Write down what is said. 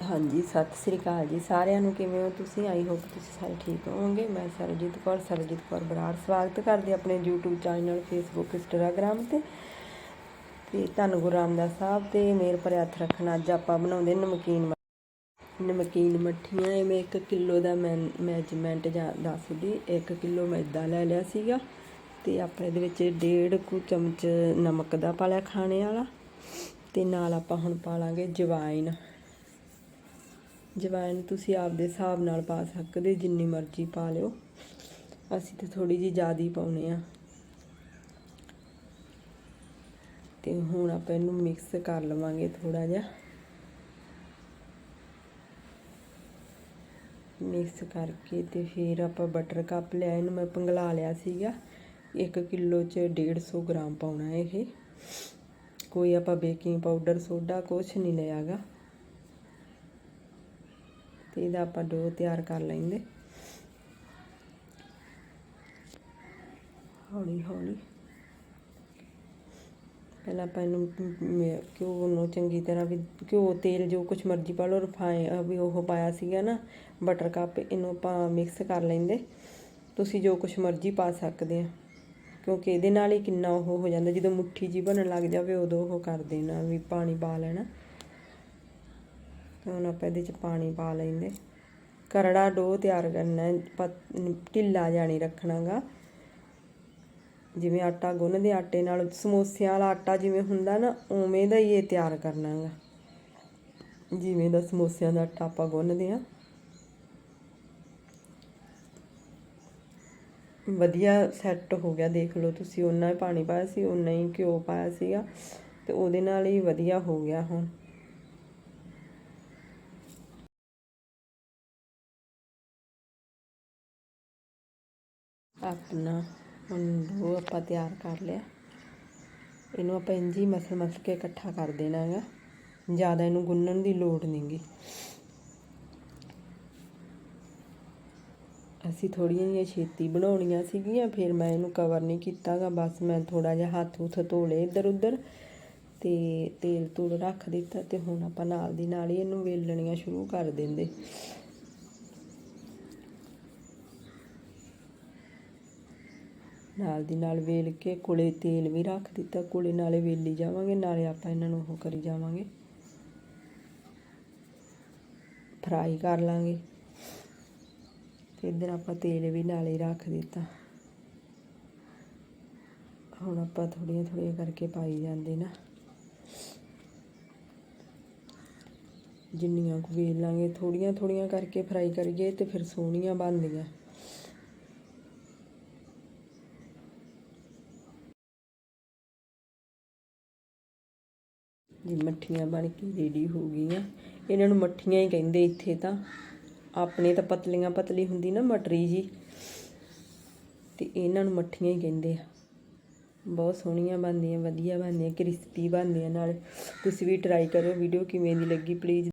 ਹਾਂਜੀ, ਸਤਿ ਸ੍ਰੀ ਅਕਾਲ ਜੀ। ਸਾਰਿਆਂ ਨੂੰ ਕਿਵੇਂ ਹੋ ਤੁਸੀਂ? ਆਈ ਹੋਪ ਤੁਸੀਂ ਸਾਰੇ ਠੀਕ ਹੋਵੋਗੇ। ਮੈਂ ਸਰਜੀਤ ਕੌਰ ਸਰਜੀਤ ਕੌਰ ਬਰਾੜ ਸਵਾਗਤ ਕਰਦੇ ਆਪਣੇ YouTube ਚੈਨਲ Facebook, Instagram ਤੇ। ਤੇ ਧੰਨ ਗੁਰੂ ਰਾਮਦਾਸ ਸਾਹਿਬ ਤੇ ਮੇਰ ਭਰਿਆ ਹੱਥ ਰੱਖਣਾ ਅੱਜ ਆਪਾਂ ਬਣਾਉਂਦੇ ਨਮਕੀਨ ਨਮਕੀਨ ਮੱਠੀਆਂ। ਇਹ ਮੈਂ 1 ਕਿਲੋ ਦਾ ਮੈਂ ਮੈਜਰਮੈਂਟ ਜਾਂ ਦੱਸਦੀ 1 ਕਿਲੋ ਮੈਦਾ ਲੈ ਲਿਆ ਸੀਗਾ। ਤੇ ਆਪਾਂ ਇਹਦੇ ਵਿੱਚ ਡੇਢ ਕੁ ਚਮਚ ਨਮਕ ਦਾ ਪਾ ਲਿਆ ਖਾਣੇ ਵਾਲਾ। ਤੇ ਨਾਲ ਆਪਾਂ ਹੁਣ ਪਾ ਲਾਂਗੇ ਜਵਾਇਨ ਜਵੈਣ ਤੁਸੀਂ ਆਪਦੇ ਹਿਸਾਬ ਨਾਲ ਪਾ ਸਕਦੇ, ਜਿੰਨੀ ਮਰਜ਼ੀ ਪਾ ਲਿਓ। ਅਸੀਂ ਤਾਂ ਥੋੜੀ ਜੀ ਜ਼ਿਆਦਾ ਹੀ ਪਾਉਣੇ ਆ। ਤੇ ਹੁਣ ਆਪਾਂ ਇਹਨੂੰ ਮਿਕਸ ਕਰ ਲਵਾਂਗੇ ਥੋੜਾ ਜਿਹਾ। ਮਿਕਸ ਕਰਕੇ ਤੇ ਫਿਰ ਆਪਾਂ ਬਟਰ ਕੱਪ ਲਿਆ, ਇਹਨੂੰ ਮੈਂ ਪੰਗਲਾ ਲਿਆ ਸੀਗਾ। 1 ਕਿਲੋ ਚ 150 ਗ੍ਰਾਮ ਪਾਉਣਾ ਇਹ। ਕੋਈ ਆਪਾਂ ਬੇਕਿੰਗ ਪਾਊਡਰ ਸੋਡਾ ਕੁਛ ਨਹੀਂ ਲਿਆਗਾ। ਤੇ ਇਹਦਾ ਆਪਾਂ ਡੋ ਤਿਆਰ ਕਰ ਲੈਂਦੇ। ਹੌਲੀ ਹੌਲੀ। ਪਹਿਲਾਂ ਆਪਾਂ ਇਹਨੂੰ ਘਿਓ ਨੂੰ ਚੰਗੀ ਤਰ੍ਹਾਂ ਵੀ, ਘਿਓ, ਤੇਲ ਜੋ ਕੁਝ ਮਰਜ਼ੀ ਪਾ ਲਓ ਰਿਫਾਈਨ ਵੀ ਉਹ ਪਾਇਆ ਸੀਗਾ ਨਾ, ਬਟਰ ਕੱਪ, ਇਹਨੂੰ ਆਪਾਂ ਮਿਕਸ ਕਰ ਲੈਂਦੇ। ਤੁਸੀਂ ਜੋ ਕੁਝ ਮਰਜ਼ੀ ਪਾ ਸਕਦੇ ਆ। ਕਿਉਂਕਿ ਇਹਦੇ ਨਾਲ ਹੀ ਕਿੰਨਾ ਉਹ ਹੋ ਜਾਂਦਾ, ਜਦੋਂ ਮੁੱਠੀ ਜੀ ਬਣਨ ਲੱਗ ਜਾਵੇ ਉਦੋਂ ਉਹ ਕਰ ਦੇਣਾ, ਵੀ ਪਾਣੀ ਪਾ ਲੈਣਾ। ਹੁਣ ਆਪਾਂ ਇਹਦੇ ਚ ਪਾਣੀ ਪਾ ਲੈਂਦੇ। ਕਰੜਾ ਡੋ ਤਿਆਰ ਕਰਨਾ ਪਤ- ਢਿੱਲਾ ਜਾਣੀ ਰੱਖਣਾਗਾ। ਜਿਵੇਂ ਆਟਾ ਗੁੰਨਦੇ ਆਟੇ ਨਾਲ, ਸਮੋਸਿਆਂ ਵਾਲਾ ਆਟਾ ਜਿਵੇਂ ਹੁੰਦਾ ਨਾ, ਉਵੇਂ ਦਾ ਹੀ ਇਹ ਤਿਆਰ ਕਰਨਾਗਾ। ਜਿਵੇਂ ਦਾ ਸਮੋਸਿਆਂ ਦਾ ਆਟਾ ਆਪਾਂ ਗੁੰਨਦੇ ਆ ਵਧੀਆ ਸੈੱਟ ਹੋ ਗਿਆ, ਦੇਖ ਲਓ ਤੁਸੀਂ। ਉਨਾ ਹੀ ਪਾਣੀ ਪਾਇਆ ਸੀ ਉਨਾ ਹੀ ਘਿਓ ਪਾਇਆ ਸੀਗਾ। ਤੇ ਉਹਦੇ ਨਾਲ ਹੀ ਵਧੀਆ ਹੋ ਗਿਆ ਹੁਣ। ਆਪਣਾ ਹੁਣ ਡੋ ਆਪਾਂ ਤਿਆਰ ਕਰ ਲਿਆ। ਇਹਨੂੰ ਆਪਾਂ ਇੰਝ ਹੀ ਮਸਲ ਮਸਲ ਕੇ ਇਕੱਠਾ ਕਰ ਦੇਣਾ ਹੈਗਾ ਜ਼ਿਆਦਾ ਇਹਨੂੰ ਗੁੰਨਣ ਦੀ ਲੋੜ ਨਹੀਂਗੀ। ਅਸੀਂ ਥੋੜੀਆਂ ਜਿਹੀਆਂ ਛੇਤੀ ਬਣਾਉਣੀਆਂ ਸੀਗੀਆਂ, ਫਿਰ ਮੈਂ ਇਹਨੂੰ ਕਵਰ ਨਹੀਂ ਕੀਤਾਗਾ। ਬਸ ਮੈਂ ਥੋੜਾ ਜਿਹਾ ਹੱਥ ਹੁੱਥ ਧੋਲੇ ਇੱਧਰ ਉੱਧਰ ਤੇ ਤੇਲ ਤੂਲ ਰੱਖ ਦਿੱਤਾ ਤੇ ਹੁਣ ਆਪਾਂ ਨਾਲ ਦੀ ਨਾਲ ਹੀ ਇਹਨੂੰ ਵੇਲਣੀਆਂ ਸ਼ੁਰੂ ਕਰ ਦਿੰਦੇ। ਨਾਲ ਦੀ ਨਾਲ ਵੇਲ ਕੇ ਕੋਲੇ ਤੇਲ ਵੀ ਰੱਖ ਦਿੱਤਾ, ਕੋਲੇ ਨਾਲੇ ਵੇਲੀ ਜਾਵਾਂਗੇ, ਨਾਲੇ ਆਪਾਂ ਇਹਨਾਂ ਨੂੰ ਉਹ ਕਰੀ ਜਾਵਾਂਗੇ। ਫਰਾਈ ਕਰ ਲਾਂਗੇ। ਤੇ ਇੱਧਰ ਆਪਾਂ ਤੇਲ ਵੀ ਨਾਲੇ ਰੱਖ ਦਿੱਤਾ। ਹੁਣ ਆਪਾਂ ਥੋੜੀਆਂ ਥੋੜੀਆਂ ਕਰਕੇ ਪਾਈ ਜਾਂਦੇ ਨਾ। ਜਿੰਨੀਆਂ ਕੁ ਵੇਲ ਲਾਂਗੇ ਥੋੜੀਆਂ ਥੋੜੀਆਂ ਕਰਕੇ ਫਰਾਈ ਕਰੀਏ ਤੇ ਫਿਰ ਸੋਹਣੀਆਂ ਬਣਦੀਆਂ। ਜੀ, ਮੱਠੀਆਂ ਬਣ ਕੇ ਰੈਡੀ ਹੋ ਗਈਆਂ। ਇਹਨਾਂ ਨੂੰ ਮੱਠੀਆਂ ਹੀ ਕਹਿੰਦੇ ਇੱਥੇ ਤਾਂ। ਆਪਣੇ ਤਾਂ ਪਤਲੀਆਂ ਪਤਲੀ ਹੁੰਦੀ ਨਾ ਮਟਰੀ ਜੀ। ਤੇ ਇਹਨਾਂ ਨੂੰ ਮੱਠੀਆਂ ਹੀ ਕਹਿੰਦੇ ਆ। ਬਹੁਤ ਸੋਹਣੀਆਂ ਬਣਦੀਆਂ, ਵਧੀਆ ਬਣਦੀਆਂ, ਕ੍ਰਿਸਪੀ ਬਣਦੀਆਂ ਨਾਲ। ਤੁਸੀਂ ਵੀ ਟਰਾਈ ਕਰਿਓ ਵੀਡੀਓ ਕਿਵੇਂ ਦੀ ਲੱਗੀ ਪਲੀਜ਼